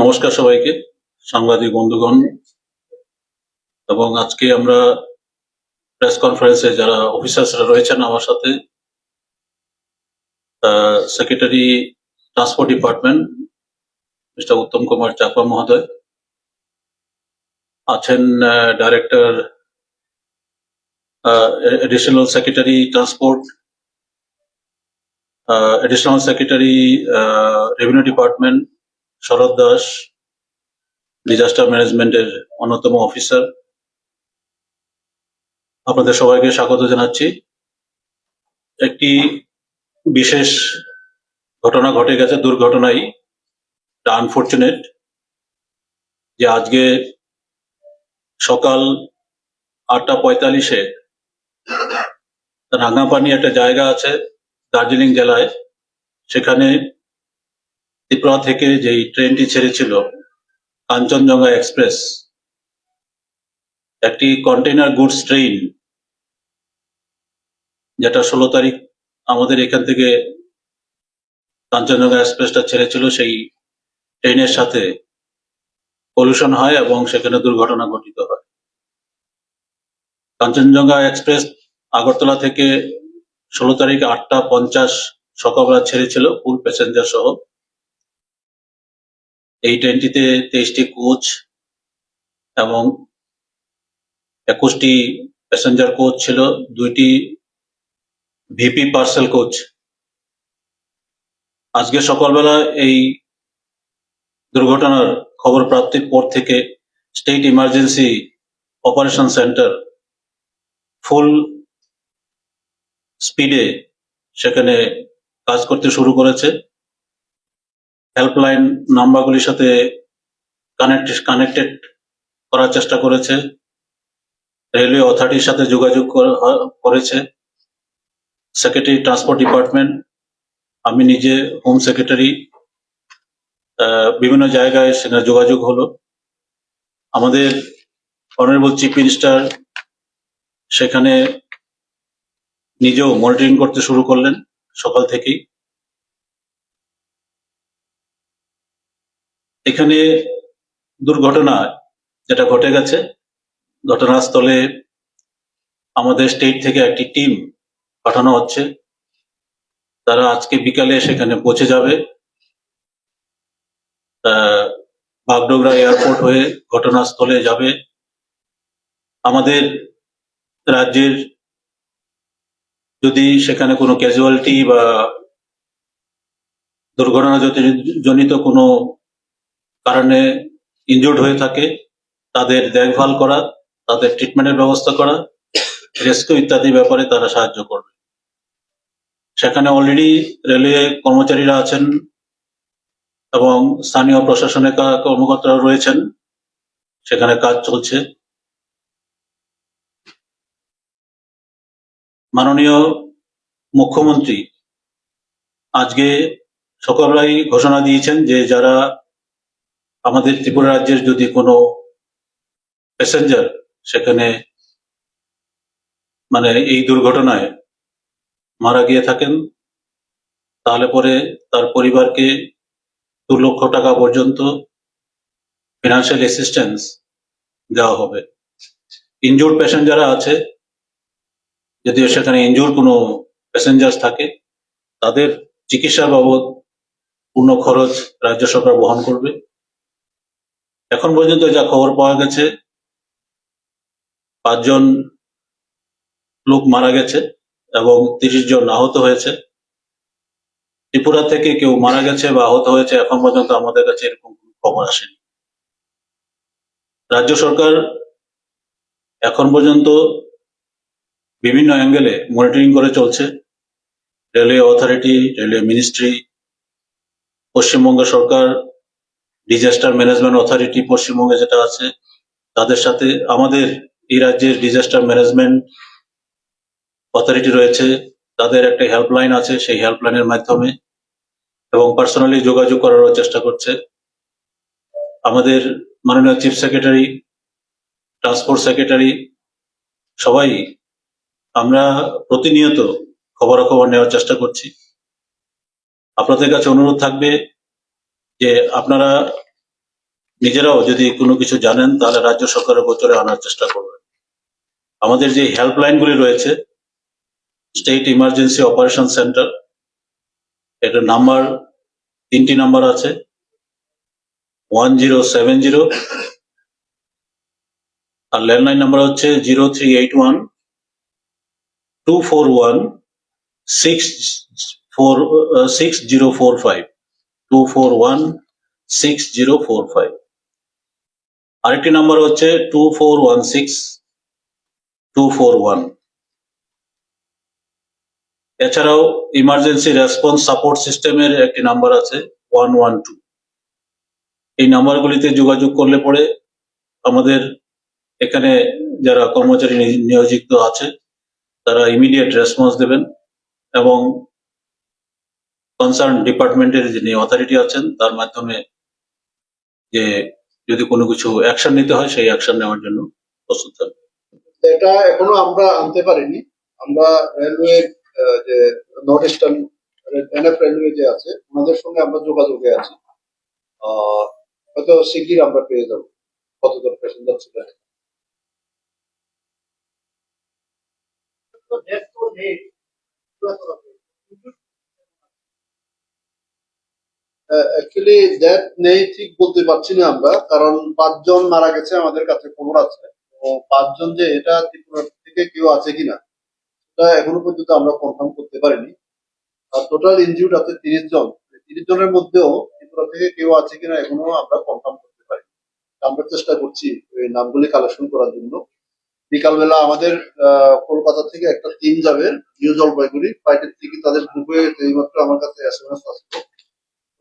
নমস্কার সবাইকে, সাংবাদিক বন্ধুগণ। এবং আজকে আমরা প্রেস কনফারেন্সে যারা অফিসার্সরা রয়েছেন আমার সাথে secretary transport department, mister Uttam Kumar Chakma মহোদয়, আছেন director additional secretary transport additional secretary revenue department Sharat Das disaster ম্যানেজমেন্টের অন্যতম অফিসার আপনাদের সবাইকে স্বাগত জানাচ্ছি। একটি বিশেষ ঘটনা ঘটে গেছে, দুর্ঘটনাই আনফর্চুনেট যে আজকে সকাল আটটা পঁয়তাল্লিশে রাঙ্গাপানি একটা জায়গা আছে দার্জিলিং জেলায়। সেখানে ত্রিপুরা থেকে যেই ট্রেনটি ছেড়েছিল, কাঞ্চনজঙ্ঘা এক্সপ্রেস, একটি কন্টেইনার গুডস ট্রেন, যেটা ষোলো তারিখ আমাদের এখান থেকে কাঞ্চনজঙ্ঘা এক্সপ্রেসটা ছেড়েছিল, সেই ট্রেনের সাথে পলিউশন হয় এবং সেখানে দুর্ঘটনা ঘটিত হয়। কাঞ্চনজঙ্ঘা এক্সপ্রেস আগরতলা থেকে ষোলো তারিখ আটটা পঞ্চাশ সকালবেলা ছেড়েছিল, ফুল প্যাসেঞ্জার সহ। এই ট্রেনটিতে তেইশটি কোচ এবং একুশটি প্যাসেঞ্জার কোচ ছিল, দুইটি ভিপি পার্সেল কোচ আজকে সকালবেলা এই দুর্ঘটনার খবর প্রাপ্তির পর থেকে state emergency operation centre full স্পিডে সেখানে কাজ করতে শুরু করেছে। হেল্পলাইন নাম্বারগুলির সাথে কানেক্ট কানেক্টেড করার চেষ্টা করেছে। রেলওয়ে অথরিটির সাথে যোগাযোগ করেছে। সেক্রেটারি ট্রান্সপোর্ট ডিপার্টমেন্ট আমি নিজে হোম সেক্রেটারি বিভিন্ন জায়গায় সেখানে যোগাযোগ হলো। আমাদের অনারেবল চিফ মিনিস্টার সেখানে নিজেও মনিটরিং করতে শুরু করলেন সকাল থেকেই। এখানে দুর্ঘটনা যেটা ঘটে গেছে, ঘটনাস্থলে আমাদের স্টেট থেকে একটি টিম পাঠানো হচ্ছে। তারা আজকে বিকালে সেখানে পৌঁছে যাবে। বাগডোগরা এয়ারপোর্ট হয়ে ঘটনাস্থলে যাবে। আমাদের রাজ্যের যদি সেখানে কোনো ক্যাজুয়ালিটি বা দুর্ঘটনা জনিত কোনো কারণে ইনজুর্ড হয়ে থাকে, তাদের দেখভাল করা, তাদের ট্রিটমেন্টের ব্যবস্থা করা রেস্কিউ ইত্যাদি ব্যাপারে তারা সাহায্য করবে। সেখানে অলরেডি রেলওয়ে কর্মচারীরা আছেন এবং স্থানীয় প্রশাসনের কর্মকর্তারা রয়েছেন। সেখানে কাজ চলছে। মাননীয় মুখ্যমন্ত্রী আজকে সকালবেলায় ঘোষণা দিয়েছেন যে যারা আমাদের ত্রিপুরা রাজ্যের যদি কোনো প্যাসেঞ্জার সেখানে মানে এই দুর্ঘটনায় মারা গিয়ে থাকেন, তাহলে পরে তার পরিবারকে দু লক্ষ টাকা পর্যন্ত ফিনান্সিয়াল অ্যাসিস্ট্যান্স দেওয়া হবে। ইনজুর্ড প্যাসেঞ্জাররা আছে, যদিও সেখানে ইনজুর কোনো প্যাসেঞ্জার থাকে, তাদের চিকিৎসা বাবদ পূর্ণ খরচ রাজ্য সরকার বহন করবে। এখন পর্যন্ত যা খবর পাওয়া গেছে, পাঁচজন লোক মারা গেছে এবং তিরিশ জন আহত হয়েছে। ত্রিপুরা থেকে কেউ মারা গেছে বা আহত হয়েছে, এখন পর্যন্ত আমাদের কাছে এরকম খবর আসেনি। রাজ্য সরকার এখন পর্যন্ত বিভিন্ন অ্যাঙ্গেলে মনিটরিং করে চলছে। Railway authority, railway ministry, Paschimbanga সরকার ডিজাস্টার ম্যানেজমেন্ট অথরিটি পশ্চিমবঙ্গে যেটা আছে, তাদের সাথে আমাদের এই রাজ্যের ডিজাস্টার ম্যানেজমেন্ট অথরিটি রয়েছে। তাদের একটা হেল্পলাইন আছে, সেই হেল্পলাইনের মাধ্যমে এবং পার্সোনালি যোগাযোগ করারও চেষ্টা করছে। আমাদের মাননীয় চিফ সেক্রেটারি ট্রান্সপোর্ট সেক্রেটারি সবাই আমরা প্রতিনিয়ত খবরাখবর নেওয়ার চেষ্টা করছি। আপনাদের কাছে অনুরোধ থাকবে যে আপনারা নিজেরাও যদি কোনো কিছু জানেন, তাহলে রাজ্য সরকারের গোচরে আনার চেষ্টা করবেন। আমাদের যে হেল্পলাইনগুলি রয়েছে স্টেট ইমার্জেন্সি অপারেশন সেন্টার এটার নাম্বার তিনটি নাম্বার আছে ওয়ান জিরো সেভেন জিরো আর ল্যান্ডলাইন নাম্বার হচ্ছে zero three eight one two four one six four six zero four five two four one six zero four five আরেকটি number হচ্ছে two four one six two four one এছাড়াও emergency response support সিস্টেমের একটি number আছে one one two এই নাম্বারগুলিতে যোগাযোগ করলে পরে আমাদের এখানে যারা কর্মচারী নিয়োজিত আছে, তারা ইমিডিয়েট রেসপন্স দেবেন এবং কনসার্ন ডিপার্টমেন্টের যিনি অথরিটি আছেন তার মাধ্যমে যে যদি কোনো কিছু অ্যাকশন নিতে হয় সেই অ্যাকশন নেওয়ার জন্য প্রস্তুত থাকবে। এটা এখনও আমরা আনতে পারিনি। আমরা রেলওয়ে যে নর্থ ইস্টার্ন এনএফ রেলওয়ে যে আছে ওনাদের সঙ্গে আমরা যোগাযোগে আছি। আহ, হয়তো শিগগির আমরা পেয়ে যাব কতজন প্যাসেঞ্জার ছিল। অ্যাকচুয়ালি দ্যাট নেই ঠিক বলতে পারছি না আমরা, কারণ পাঁচজন মারা গেছে আমাদের কাছে খবর আছে। তো পাঁচজন যে এটা ত্রিপুরা থেকে কেউ আছে কিনা এটা এখনও পর্যন্ত আমরা কনফার্ম করতে পারিনি। আর টোটাল ইনজিউড আছে তিরিশ জন। তিরিশ জনের মধ্যেও ত্রিপুরা থেকে কেউ আছে কিনা এখনও আমরা কনফার্ম করতে পারি আমরা চেষ্টা করছি এই নামগুলি কালেকশন করার জন্য। বিকালবেলা আমাদের কলকাতা থেকে একটা টিম যাবে, নিউ জলপাইগুড়ি। ফ্লাইটের থেকে তাদের গ্রুপে এইমাত্র আমার কাছে এস এম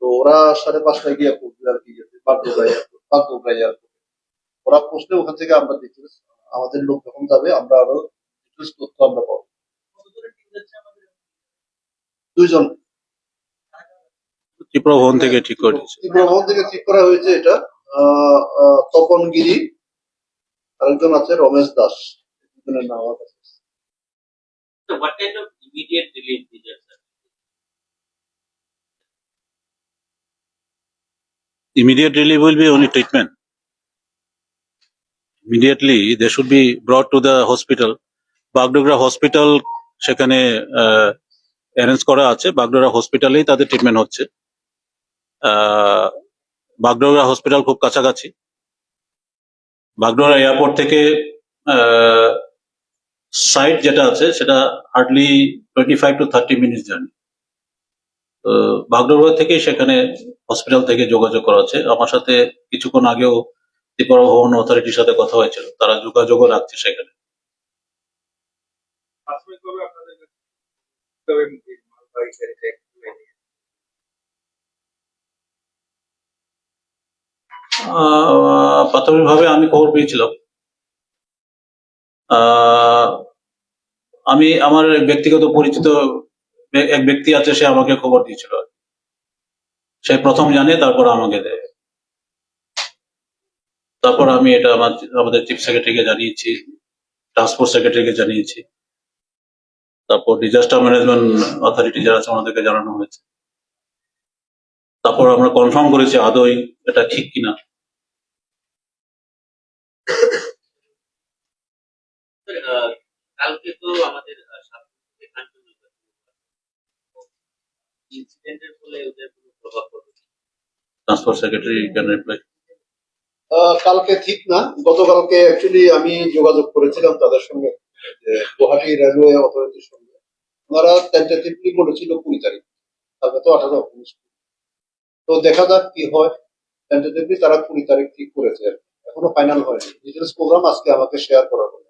তো ওরা সাড়ে পাঁচটায় গিয়ে পৌঁছবে আর কি বাগডোগরা এয়ারপোর্ট বাগডোগরা এয়ারপোর্ট ওরা পৌঁছলে ওখান থেকে আমরা ডিটেলস আমাদের লোক যখন যাবে আমরা আরও ডিটেলস তথ্য আমরা পাবো। দুইজন। ত্রিপুরা ভবন থেকে ঠিক করে ত্রিপুরা ভবন থেকে ঠিক করা হয়েছে এটা। আহ, আহ, তপন গিরি আরেকজন আছে রমেশ দাস। দুজনের নাম আমার কাছে আছে। What kind of immediate relief measures are immediate relief will be only treatment. Immediately, they should be brought to the hospital. Bagdogra hospital সেখানে অ্যারেঞ্জ করা আছে বাগডোগরা হসপিটালেই তাদের ট্রিটমেন্ট হচ্ছে বাগডোগরা হসপিটাল খুব কাছাকাছি বাগডোগরা এয়ারপোর্ট থেকে সাইট যেটা আছে সেটা hardly twenty five to thirty minute journey Bagdogra থেকেই সেখানে হসপিটাল থেকে যোগাযোগ করা হচ্ছে। আমার সাথে কিছুক্ষণ আগেও ত্রিপুরা ভবন অথরিটির সাথে কথা হয়েছিল। তারা যোগাযোগও রাখছে সেখানে। প্রাথমিকভাবে আমি খবর পেয়েছিলাম। আহ, আমি আমার ব্যক্তিগত পরিচিত এক ব্যক্তি আছে, সে আমাকে খবর দিয়েছিল। সে প্রথম জানে, তারপর আমাকে দেয়। তারপর আমি এটা আমার, আমাদের চিফ সেক্রেটারিকে জানিয়েছি ট্রান্সপোর্ট সেক্রেটারিকে জানিয়েছি। তারপর ডিজাস্টার ম্যানেজমেন্ট অথরিটি যারা আছে, ওনাদেরকে জানানো হয়েছে। তারপর আমরা কনফার্ম করেছি, আদৌ এটা ঠিক কিনা। কালকে তো আমাদের আহ, সাতক্ষীরা থেকে কাঞ্চনজঙ্ঘা ইনসিডেন্টের ফলে ওদের কোনো প্রভাব পড়বে সেক্রেটারি ক্যান রিপ্লাই আহ, কালকে ঠিক না। গতকালকে অ্যাকচুয়ালি আমি যোগাযোগ করেছিলাম তাদের সঙ্গে গুয়াহাটি রেলওয়ে অথরিটির সঙ্গে। ওনারা টেন্টেটিভলি বলেছিল কুড়ি তারিখ। তারপরে তো আঠারো উনিশ তো দেখা যাক কি হয়। টেন্টেটিভলি তারা কুড়ি তারিখ ঠিক করেছে। এখনও ফাইনাল হয়নি। ডিটেলস প্রোগ্রাম আজকে আমাকে শেয়ার করা হবে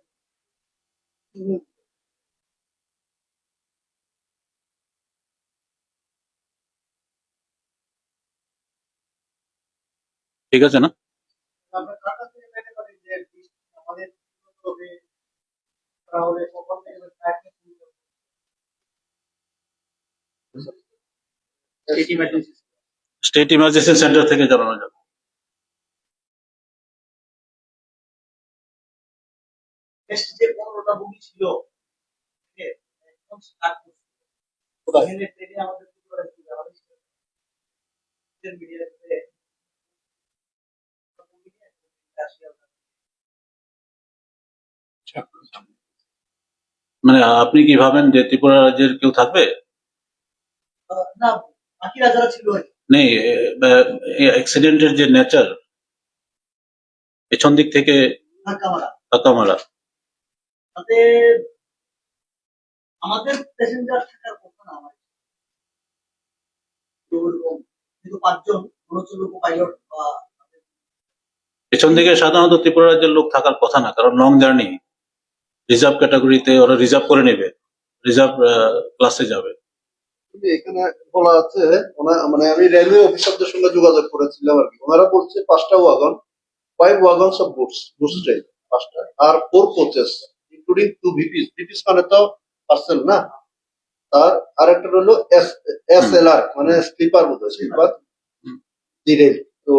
ঠিক আছে না? স্টেট ইমার্জেন্সি সেন্টার থেকে জানানো যাবে। যে পনেরোটা বগি ছিল আমাদের কি করা ছিল? আমাদের মিডিয়াতে রাশিয়া মানে আপনি কি ভাবেন যে ত্রিপুরা রাজ্যের কেউ থাকবে? না বাকিরা যারা ছিল নেই অ্যাক্সিডেন্টের যে নেচার পেছন দিক থেকে ধাক্কা মারা তাতে আমাদের প্যাসেঞ্জার থাকার কথা না আমার কিন্তু পাঁচজন মনোচলক পাইলট বা পেছন দিকে সাধারণত ত্রিপুরা রাজ্যের লোক থাকার কথা না কারণ লং জার্নি রিজার্ভ ক্যাটাগরিতে ওরা রিজার্ভ করে নেবে রিজার্ভ ক্লাসে যাবে। এখানে বলা আছে ওনা- মানে আমি রেলওয়ে অফিসারদের সঙ্গে যোগাযোগ করেছিলাম আর কি। ওনারা বলছে পাঁচটা wagon five wagons of goods goods train পাঁচটা। আর four coaches including two VPs VPs মানে তো পার্সেল না। আর আরেকটা হলো এস এস এল আর মানে স্লিপার বোধ স্লিপার হুম। ডিরেল তো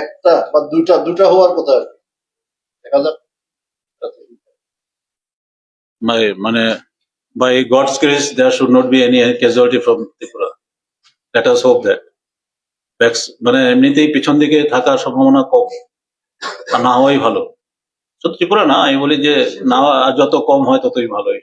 একটা বা দুটা দুটা হওয়ার কথা আর কি। দেখা যাক মানে মানে by God's grace there should not be any casualty from Tripura. Let us hope that. মানে এমনিতেই পিছন দিকে থাকার সম্ভাবনা কম না হওয়াই ভালো তো ত্রিপুরা না আমি বলি যে না যত কম হয় ততই ভালো এই